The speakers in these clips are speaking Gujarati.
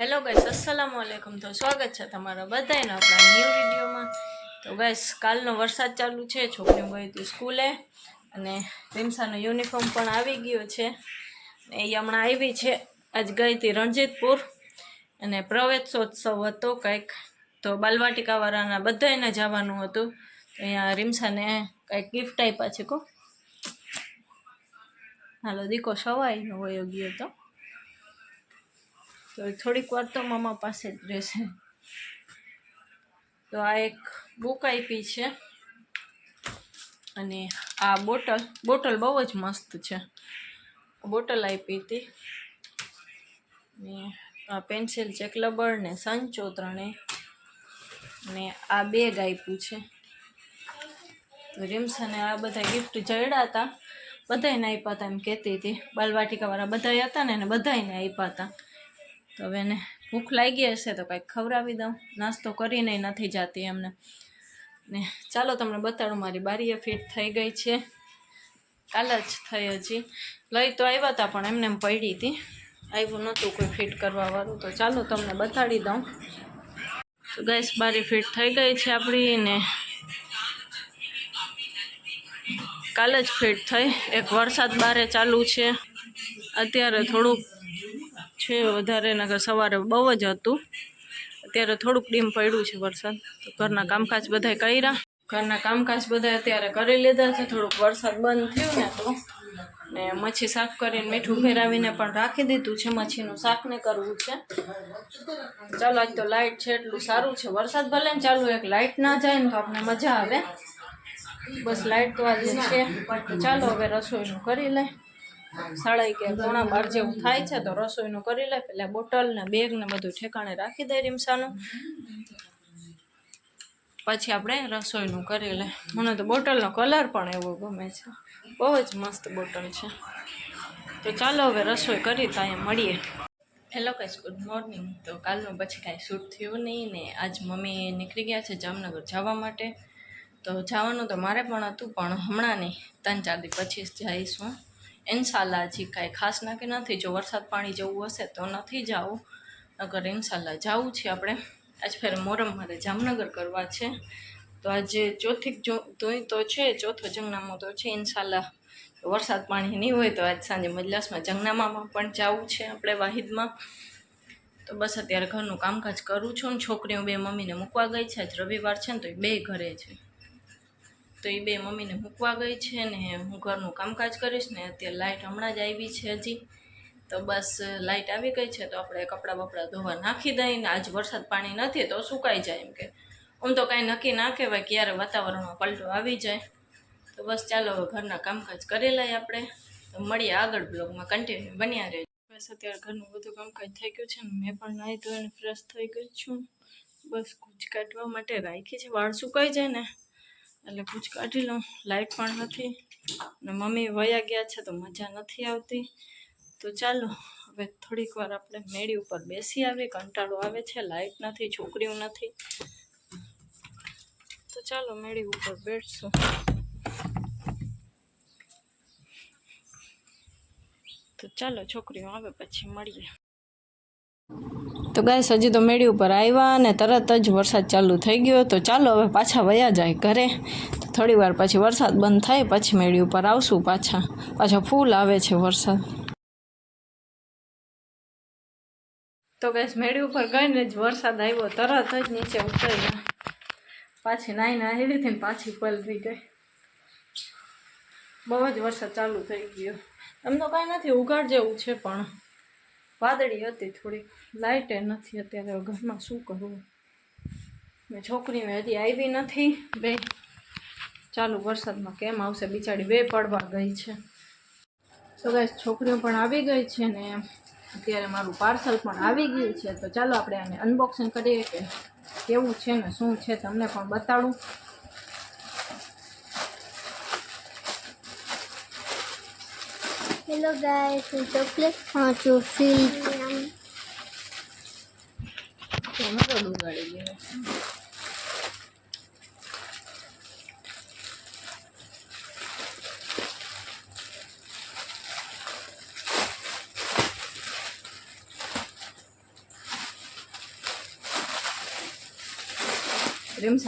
હેલો ગાઈસ અસલામુ અલૈકુમ તો સ્વાગત છે તમારા બધાને આપણા ન્યૂ વિડીયોમાં. તો ગાઈસ કાલનો વરસાદ ચાલુ છે, છોકરીઓ ગઈ હતી સ્કૂલે અને રીમસાનો યુનિફોર્મ પણ આવી ગયો છે. એ હમણાં આવી છે. આજ ગઈ હતી રણજીતપુર. અને પ્રવેશોત્સવ હતો કંઈક. તો બાલવાટિકાવાળાના બધાને જવાનું હતું. તો અહીંયા રીમસાને કંઈક ગિફ્ટ આપ્યા છે કો હાલો, દીકો સવાઈ હોય, ગયો તો. તો થોડીક વાર તો મામા પાસે જ રહેશે. તો આ એક બુક આપી છે. અને આ બોટલ બોટલ બહુ જ મસ્ત છે. બોટલ આપી હતી. ને આ પેન્સિલ છે, ક્લબર ને સંચો ત્રણે ને આ બેગ આપ્યું છે. તો રીમ્સને આ બધા ગિફ્ટ જડ્યા હતા. બધાને આપ્યા હતા એમ કહેતી હતી. બાલવાટિકાવાળા બધા હતા ને એને બધાને આપ્યા હતા. તો હવે એને ભૂખ લાગી હશે તો કંઈક ખવડાવી દઉં. નાસ્તો કરીને નથી જાતી એમને. ને ચાલો તમને બતાડું, મારી બારીએ ફિટ થઈ ગઈ છે. કાલ જ થઈ હજી. લઈ તો આવ્યા હતા પણ એમને એમ પડી હતી. આવ્યું નહોતું કોઈ ફિટ કરવાવાળું તો ચાલો તમને બતાડી દઉં. તો ગેસ બારી ફિટ થઈ ગઈ છે આપણી ને કાલે જ ફિટ થઈ. એક વરસાદ બારે ચાલુ છે. અત્યારે થોડુંક છે, વધારે નગર સવારે બહુ જ હતું. અત્યારે થોડુંક ડીમ પડ્યું છે વરસાદ. તો ઘરના કામકાજ બધાય કર્યા. ઘરના કામકાજ બધા અત્યારે કરી લીધા છે. થોડુંક વરસાદ બંધ થયું ને તો. ને મચ્છી સાફ કરીને મીઠું ફેરાવીને પણ રાખી દીધું છે. મચ્છીનું શાક ને કરવું છે. ચાલો, આજ તો લાઇટ છે એટલું સારું છે. વરસાદ ભલે ને ચાલુ એક લાઇટ ના જાય ને તો આપણે મજા આવે. બસ લાઇટ તો આજે છે. ચાલો, હવે રસોઈનું કરી લઈ સાડા કે પોણા બાર જેવું થાય છે, તો રસોઈનું કરી લે, પેલા બોટલ ને બેગ ને બધું ઠેકાણે રાખી દે રીમસાનું. પછી આપણે રસોઈનું કરી લે. મને તો બોટલનો કલર પણ એવો ગમે છે. બહુ જ મસ્ત બોટલ છે. તો ચાલો હવે રસોઈ કરી તો અહીંયા મળીએ. હેલો ગાઈસ ગુડ મોર્નિંગ તો કાલનું પછી કાંઈ શૂટ થયું નહીં ને આજ મમ્મી નીકળી ગયા છે જામનગર જવા માટે. તો જવાનું તો મારે પણ હતું, પણ હમણાં નહીં ત્રણ ચાર દી પછી જ જઈશું. ઇન્શાલ્લાહ કાંઈ ખાસ ના કે નથી, જો વરસાદ પાણી જવું હશે તો નથી જવું અગર ઇન્શાલ્લાહ જવું છે આપણે. આજ ફેર મોરમ મારે જામનગર કરવા છે. તો આજે ચોથી જો, તોય તો છે, ચોથો જંગનામો તો છે ઇન્શાલ્લાહ. વરસાદ પાણી નહીં હોય તો આજ સાંજે મજલાસમાં જંગનામામાં પણ જવું છે આપણે વાહિદમાં. તો બસ અત્યારે ઘરનું કામકાજ કરું છું ને છોકરીઓ બે મમ્મીને મૂકવા ગઈ છે. આજ રવિવાર છે ને તો એ બે ઘરે છે. તો એ બે મમ્મીને મૂકવા ગઈ છે ને હું ઘરનું કામકાજ કરીશ ને અત્યારે લાઇટ હમણાં જ આવી છે હજી. તો બસ લાઇટ આવી ગઈ છે તો આપણે કપડાં બપડા ધોવા નાખી દઈએ ને આજ વરસાદ પાણી નથી તો સુકાઈ જાય એમ કે. આમ તો કાંઈ નક્કી ના કહેવાય ક્યારે વાતાવરણમાં પલટો આવી જાય. તો બસ ચાલો હવે ઘરના કામકાજ કરી લઈએ આપણે. તો મળીએ આગળ બ્લોગમાં કન્ટિન્યુ બન્યા રહે બસ અત્યારે ઘરનું બધું કામકાજ થઈ ગયું છે મેં પણ નાહી ધોઈને ફ્રેશ થઈ ગઈ છું. બસ કૂચ કાઢવા માટે રાખી છે, વાળ સુકાઈ જાય ને. એટલે કૂચ કાઢી લઉં. લાઇટ પણ નથી. અને મમ્મી વયા ગયા છે તો મજા નથી આવતી. તો ચાલો, હવે થોડીક વાર આપણે મેળી ઉપર બેસી આવી કંટાળો આવે છે લાઇટ નથી, છોકરીઓ નથી. તો ચાલો મેળી ઉપર બેઠશું તો ચાલો છોકરીઓ આવે, પછી મળીએ. તો ગાઈસ, હજી તો મેળી ઉપર આવ્યા અને તરત જ વરસાદ ચાલુ થઈ ગયો. તો ચાલો હવે પાછા વયા જાય ઘરે. તો થોડી વાર પછી વરસાદ બંધ થાય, પછી મેળી ઉપર આવશું પાછા. પાછા ફૂલ આવે છે વરસાદ. તો ગાઈસ, મેળી ઉપર ગઈને જ વરસાદ આવ્યો, તરત જ નીચે ઉતર્યા. પાછી નાઈને આવી હતી ને પાછી પલરી ગઈ. બહુ જ વરસાદ ચાલુ થઈ ગયો. એમ તો કાંઈ નથી ઉઘાડ જેવું છે પણ. વાદળી હતી, થોડીક લાઇટે નથી અત્યારે ઘરમાં શું કરવું. મેં છોકરીને હજી આવી નથી, બે. ચાલુ વરસાદમાં કેમ આવશે બિચારી બે પડવા ગઈ છે. તો ગાય છોકરીઓ પણ આવી ગઈ છે ને અત્યારે મારું પાર્સલ પણ આવી ગયું છે. તો ચાલો આપણે આને અનબોક્સિંગ કરીએ કે કેવું છે ને શું છે, તમને પણ બતાડું. હેલો ગાઈસ હું ચોકલેટ ખાઉં છું સિલ્ક કેમેરો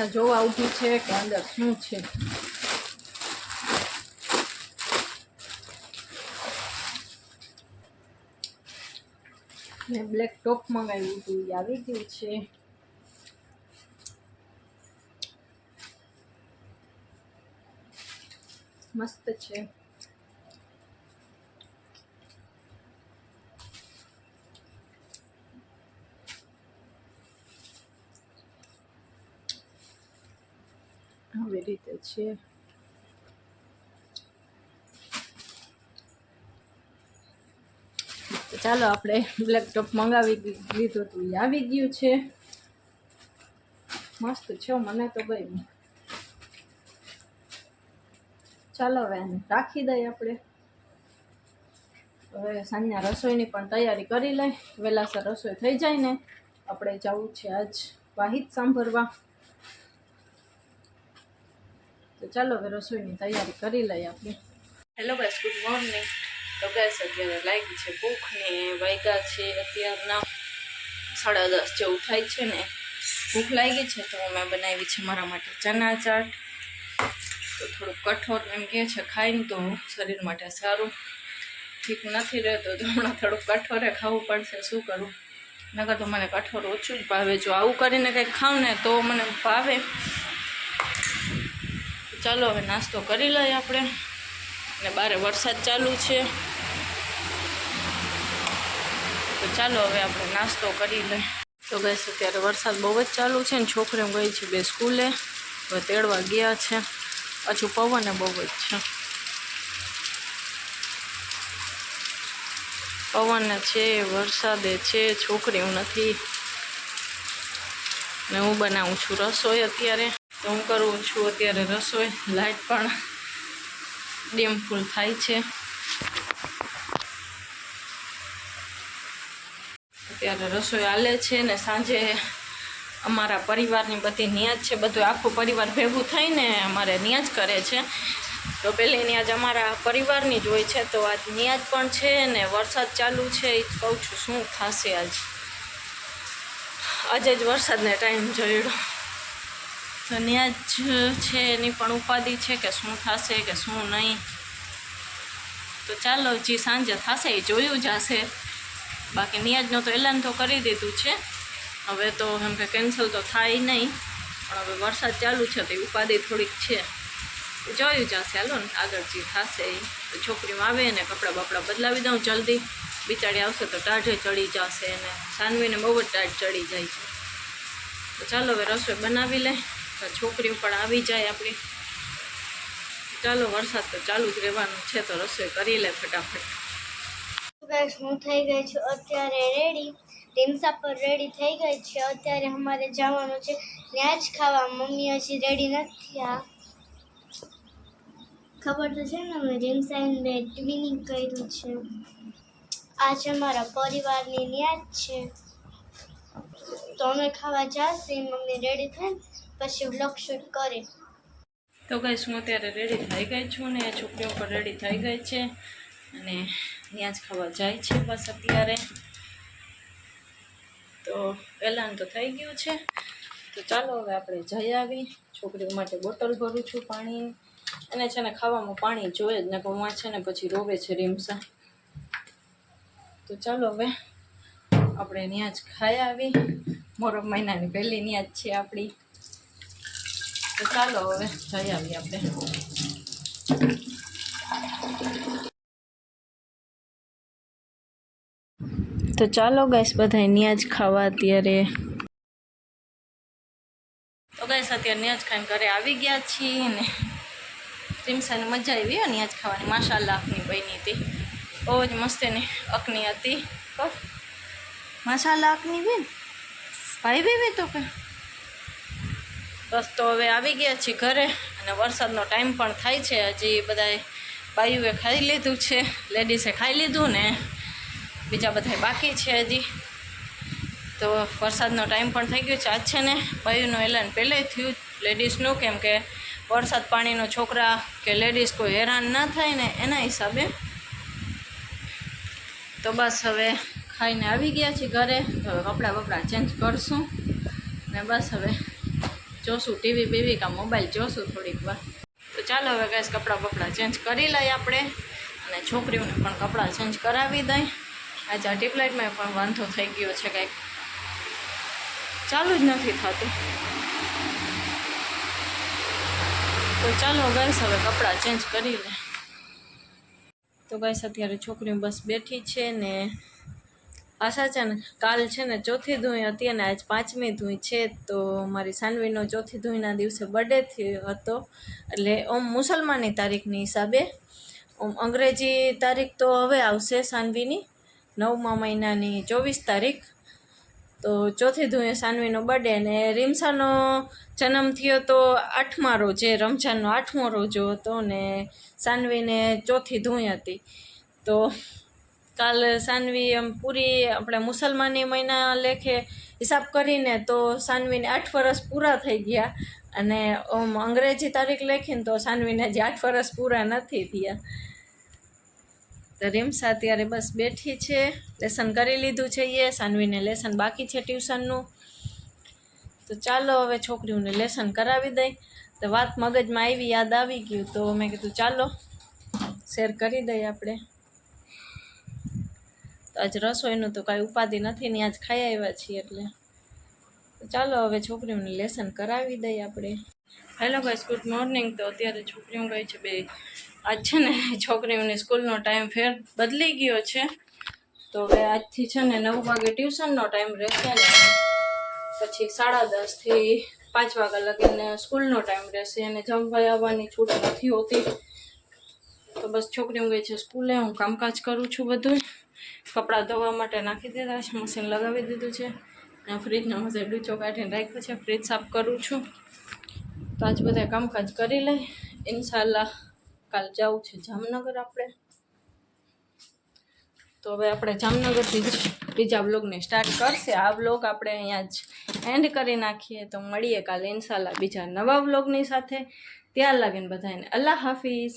જોવા ઉઠી છે કે અંદર શું છે? મેં બ્લેક ટોપ મંગાવ્યું હતું એ આવી ગયું છે. મસ્ત છે. આવી રીતે છે તો ચાલો આપણે બ્લેકટોપ મંગાવી લીધું હતું. એ આવી ગયું છે. મસ્ત છે મને તો ગયું ચાલો હવે એને રાખી દઈએ આપણે. હવે સાંજના રસોઈની પણ તૈયારી કરી લઈ. વહેલાસર રસોઈ થઈ જાય ને, આપણે જવું છે આજ વાહિત સાંભળવા. તો ચાલો હવે રસોઈની તૈયારી કરી લઈએ આપણે. હેલો બસ ગુડ મોર્નિંગ તો ગાઈસ અત્યારે લાગી છે ભૂખ ને વાગ્યા છે, અત્યારના સાડા દસ જેવું થાય છે ને, ભૂખ લાગી છે તો મેં બનાવી છે મારા માટે ચના ચાટ. તો થોડુંક કઠોર એમ કહે છે ખાઈને તો શરીર માટે સારું. ઠીક નથી રહેતો તો હમણાં થોડુંક કઠોરે ખાવું પડશે, શું કરું? નકર તો મને કઠોર ઓછું જ ભાવે. જો આવું કરીને કંઈક ખાઉં ને તો મને ભાવે. ચાલો હવે નાસ્તો કરી લઈએ આપણે. અને બારે વરસાદ ચાલુ છે તો ચાલો હવે આપણે નાસ્તો કરી લઈએ. તો ગઈશ અત્યારે વરસાદ બહુ જ ચાલુ છે ને છોકરીઓ ગઈ છે બે સ્કૂલે. હવે તેડવા ગયા છે. પાછું પવન બહુ જ છે. પવન છે, વરસાદે છે, છોકરીઓ નથી. ને હું બનાવું છું રસોઈ અત્યારે. તો હું કરું છું અત્યારે રસોઈ. લાઇટ પણ ડેમફૂલ થાય છે. અત્યારે રસોઈ હાલે છે ને સાંજે અમારા પરિવારની બધી નિયાજ છે, બધું આખું પરિવાર ભેગું થઈને અમારે નિયાજ કરે છે. તો પહેલી નિયાજ અમારા પરિવારની જ હોય છે, તો આજ નિયાજ પણ છે ને વરસાદ ચાલુ છે એ જ કહું છું શું થશે આજ. આજે જ વરસાદને ટાઈમ જોયો તો ન્યાજ છે, એની પણ ઉપાધિ છે કે શું થશે કે શું નહીં. તો ચાલો, જે સાંજે થશે એ જોયું જશે બાકી નિયાજનું તો એલાન તો કરી દીધું છે. હવે તો એમ કે કેન્સલ તો થાય નહીં. પણ હવે વરસાદ ચાલુ છે તો ઉપાધિ થોડીક છે. જોયું જશે. હાલો ને આગળ જે થશે એ. તો છોકરીઓ આવે ને કપડાં બપડા બદલાવી દઉં જલ્દી. બિચારી આવશે તો ટાઢે ચડી જશે અને સાનવીને બહુ જ ટાઢ ચડી જાય છે. તો ચાલો હવે રસોઈ બનાવી લે. તો છોકરીઓ પણ આવી જાય આપણી. ચાલો વરસાદ તો ચાલુ જ રહેવાનું છે તો રસોઈ કરી લે ફટાફટ. ગાઈસ હું થઈ ગઈ છું. અત્યારે રેડી ડીમસા પર રેડી થઈ ગઈ છે. અત્યારે અમારે જવાનું છે. ત્યાં જ ખાવા. મમ્મી હજી રેડી નથી આ. ખબર તો છે ને અમે રીમસાઈને ટ્વિનિંગ કર્યું છે. આજે અમારા પરિવારની ન્યાજ છે. તો અમે ખાવા જશે, મમ્મી રેડી થાય પછી વ્લોગ શૂટ કરે તો ગઈશ હું અત્યારે રેડી થઈ ગઈ છું ને, છોકરીઓ પણ રેડી થઈ ગઈ છે. અને ત્યાં જ ખાવા જાય છે બસ અત્યારે. તો પહેલાં તો થઈ ગયું છે. તો ચાલો હવે આપણે જઈ આવી. છોકરીઓ માટે બોટલ ભરું છું પાણી. અને છે ને ખાવામાં પાણી જોઈએ જ ને, પણ છે ને પછી રોવે છે રીમસા. તો ચાલો હવે આપણે ત્યાં જ ખાઈ આવી. મોરમ મહિનાની પહેલી ત્યાં જ છે આપણી. તો ચાલો હવે જઈ આવીએ આપણે. તો ચાલો ગાઈસ બધા ન્યાજ ખાવા અત્યારે. તો ગાઈસ અત્યારે ન્યાજ ખાઈને ઘરે આવી ગયા છીએ ને. રીમસાને મજા આવી હો ન્યાજ ખાવાની. માશાલ્લાહ અકની બની હતી. બહુ જ મસ્ત એની અકની હતી. બસ માશાલ્લાહ અકની બેન. ભાઈ બેબી તો કે? બસ તો હવે આવી ગયા છીએ ઘરે અને વરસાદનો ટાઈમ પણ થાય છે. હજી બધાએ બાયુએ ખાઈ લીધું છે. લેડીઝે ખાઈ લીધું ને. બીજા બધા બાકી છે હજી. તો વરસાદનો ટાઈમ પણ થઈ ગયો છે. આજ છે ને ભાઈનું એલાન પહેલે થયું લેડીઝનું, કેમ કે વરસાદ પાણીનો છોકરા કે લેડીઝ કોઈ હેરાન ના થાય ને એના હિસાબે. તો બસ હવે ખાઈને આવી ગયા છીએ ઘરે. તો હવે કપડાં બપડા ચેન્જ કરશું. ને બસ હવે જોશું, ટીવી બીવી કાં મોબાઈલ જોશું થોડીક વાર. તો ચાલો હવે ગેસ કપડાં બપડા ચેન્જ કરી લઈએ આપણે. અને છોકરીઓને પણ કપડાં ચેન્જ કરાવી દઈ. આજે આ ટ્યુબલાઇટમાં પણ વાંધો થઈ ગયો છે કંઈક. ચાલુ જ નથી થતું. તો ચાલો ગાઈસ હવે કપડાં ચેન્જ કરી લે તો ગાઈસ અત્યારે છોકરીઓ બસ બેઠી છે ને આશા છે ને, કાલ છે ને ચોથી ધૂઈ હતી અને આજ પાંચમી ધૂઈ છે. તો મારી સાનવીનો ચોથી ધૂઈના દિવસે બર્થડે હતો. એટલે ઓમ મુસલમાની તારીખની હિસાબે. ઓમ અંગ્રેજી તારીખ તો હવે આવશે સાનવીની. નવમા મહિનાની ચોવીસ તારીખ. તો ચોથી ધુએ સાનવીનો બર્થડે અને રીમસાનો જન્મ થયો તો આઠમા રોજે, રમઝાનનો આઠમો રોજો હતો ને સાનવીને ચોથી ધૂઈ હતી. તો કાલ સાનવી એમ પૂરી આપણે મુસલમાની મહિના લેખે હિસાબ કરીને તો સાનવીને આઠ વર્ષ પૂરા થઈ ગયા અને અંગ્રેજી તારીખ લેખીને તો સાનવીને જે આઠ વર્ષ પૂરા નથી થયા. તો રીમસા અત્યારે બસ બેઠી છે. લેસન કરી લીધું છે એ, સાનવીને લેસન બાકી છે ટ્યુશનનું. તો ચાલો હવે છોકરીઓને લેસન કરાવી દઈ. તો વાત મગજમાં આવી, યાદ આવી ગયું, તો મેં કીધું ચાલો, શેર કરી દઈએ આપણે. તો આજ રસોઈનું તો કાંઈ ઉપાધિ નથી, ને આજ ખાઈ આવ્યા છીએ એટલે. ચાલો હવે છોકરીઓને લેસન કરાવી દઈએ આપણે. હેલો ગાઈસ ગુડ મોર્નિંગ તો અત્યારે છોકરીઓ ગઈ છે, બે, આજ છે ને છોકરીઓની સ્કૂલનો ટાઈમ ફેર બદલી ગયો છે. તો હવે આજથી છે ને નવ વાગે ટ્યુશનનો ટાઈમ રહેશે ને પછી સાડા દસથી પાંચ વાગ્યા લગીને સ્કૂલનો ટાઈમ રહેશે અને જમવા આવવાની છૂટ નથી હોતી. તો બસ છોકરીઓ ગઈ છે, સ્કૂલે હું કામકાજ કરું છું બધું. કપડાં ધોવા માટે નાખી દીધા છે મશીન લગાવી દીધું છે. અને ફ્રીજના મસે ડૂચો કાઢીને રાખ્યો છે ફ્રીજ સાફ કરું છું. તો આજ બધા કામકાજ કરી લઈ ઇન્શાલ્લાહ કાલ જવું છે જામનગર આપણે. તો હવે આપણે જામનગરથી જ બીજા બ્લોગને સ્ટાર્ટ કરશે. આ બ્લોગ આપણે અહીંયા જ એન્ડ કરી નાખીએ. તો મળીએ કાલે ઇન્શાલ્લાહ બીજા નવા બ્લોગની સાથે. ત્યાર લાગીને બધાને અલ્લાહ હાફિઝ.